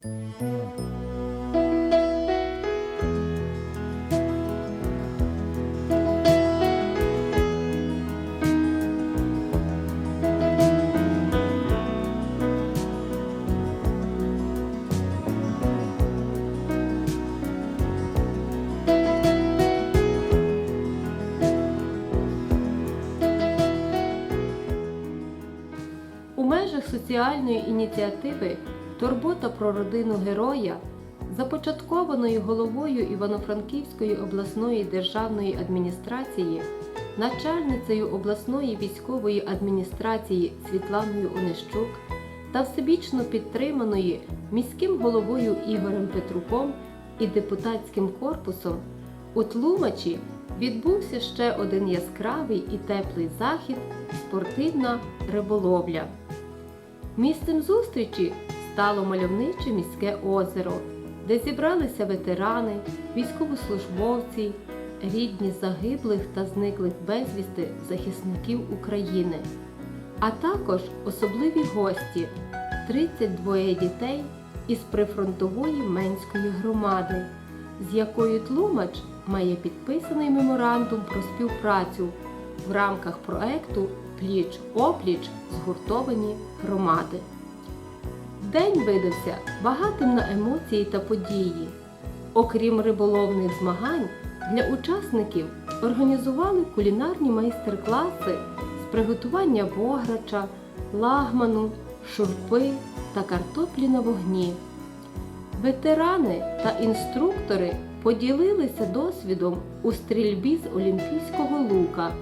У межах соціальної ініціативи Турбота про родину героя, започаткованої головою Івано-Франківської обласної державної адміністрації, начальницею обласної військової адміністрації Світланою Онищук та всебічно підтриманої міським головою Ігорем Петруком і депутатським корпусом, у Тлумачі відбувся ще один яскравий і теплий захід спортивна риболовля. Місцем зустрічі стало мальовниче міське озеро, де зібралися ветерани, військовослужбовці, рідні загиблих та зниклих безвісти захисників України, а також особливі гості 32 дітей із прифронтової Менської громади, з якою Тлумач має підписаний меморандум про співпрацю в рамках проекту Пліч опліч згуртовані громади. День видався багатим на емоції та події. Окрім риболовних змагань, для учасників організували кулінарні майстер-класи з приготування бограча, лагману, шурпи та картоплі на вогні. Ветерани та інструктори поділилися досвідом у стрільбі з олімпійського лука,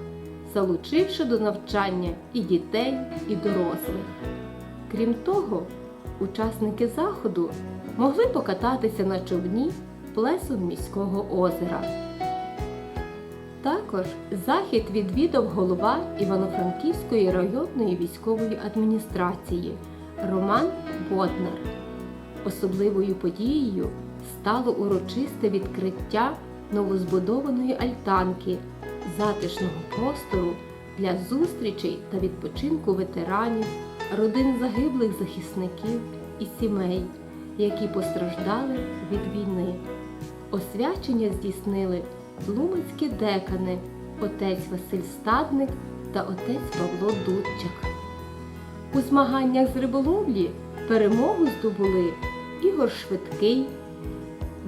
залучивши до навчання і дітей, і дорослих. Крім того, учасники заходу могли покататися на човні плесом міського озера. Також захід відвідав голова Івано-Франківської районної військової адміністрації Роман Боднар. Особливою подією стало урочисте відкриття новозбудованої альтанки, затишного простору для зустрічей та відпочинку ветеранів, родин загиблих захисників і сімей, які постраждали від війни. Освячення здійснили тлумацькі декани, отець Василь Стадник та отець Павло Дудчак. У змаганнях з риболовлі перемогу здобули Ігор Швидкий,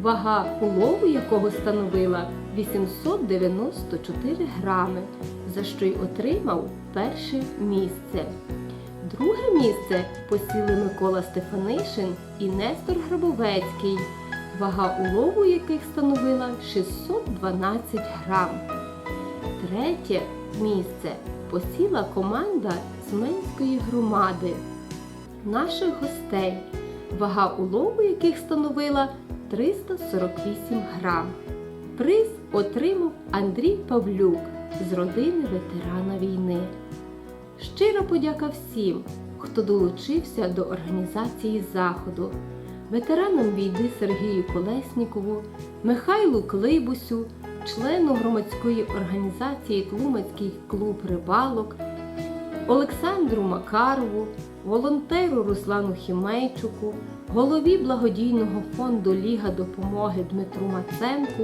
вага улову якого становила 894 грами, за що й отримав перше місце. Друге місце посіли Микола Стефанишин і Нестор Грабовецький, вага улову яких становила 612 грам. Третє місце посіла команда з Менської громади. Наших гостей, вага улову яких становила 348 грам. Приз отримав Андрій Павлюк з родини ветерана війни. Щира подяка всім, хто долучився до організації заходу, ветеранам війни Сергію Колеснікову, Михайлу Клибусю, члену громадської організації Тлумацький клуб рибалок, Олександру Макарову, волонтеру Руслану Хімейчуку, голові благодійного фонду Ліга допомоги Дмитру Маценку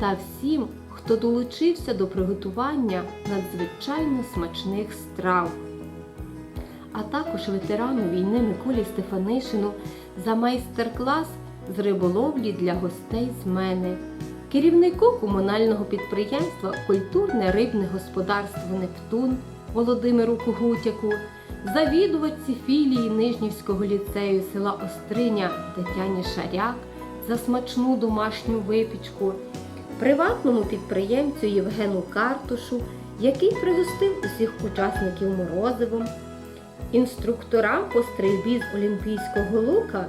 та всім, хто долучився до приготування надзвичайно смачних страв. А також ветерану війни Миколі Стефанишину за майстер-клас з риболовлі для гостей з мене, керівнику комунального підприємства Культурне рибне господарство Нептун Володимиру Когутяку, завідувачці філії Нижнівського ліцею села Остриня Тетяні Шаряк за смачну домашню випічку, приватному підприємцю Євгену Картушу, який пригостив усіх учасників морозивом, інструкторам по стрільбі з Олімпійського лука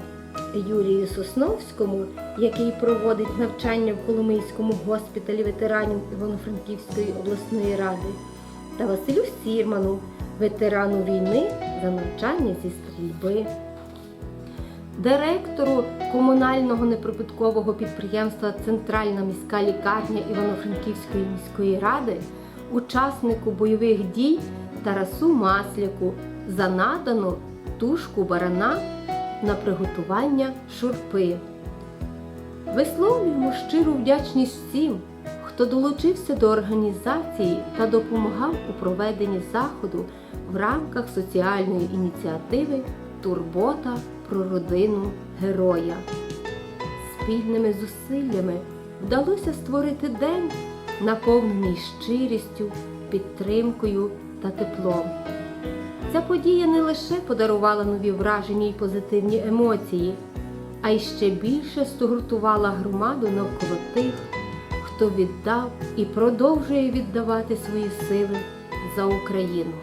Юрію Сосновському, який проводить навчання в Коломийському госпіталі ветеранів Івано-Франківської обласної ради, та Василю Сірману, ветерану війни за навчання зі стрільби. Директору комунального неприбуткового підприємства Центральна міська лікарня Івано-Франківської міської ради, учаснику бойових дій Тарасу Масляку за надану тушку барана на приготування шурпи. Висловлюємо щиру вдячність всім, хто долучився до організації та допомагав у проведенні заходу в рамках соціальної ініціативи Турбота про родину героя. Спільними зусиллями вдалося створити день, наповнений щирістю, підтримкою та теплом. Ця подія не лише подарувала нові враження й позитивні емоції, а й ще більше стогуртувала громаду навколо тих, хто віддав і продовжує віддавати свої сили за Україну.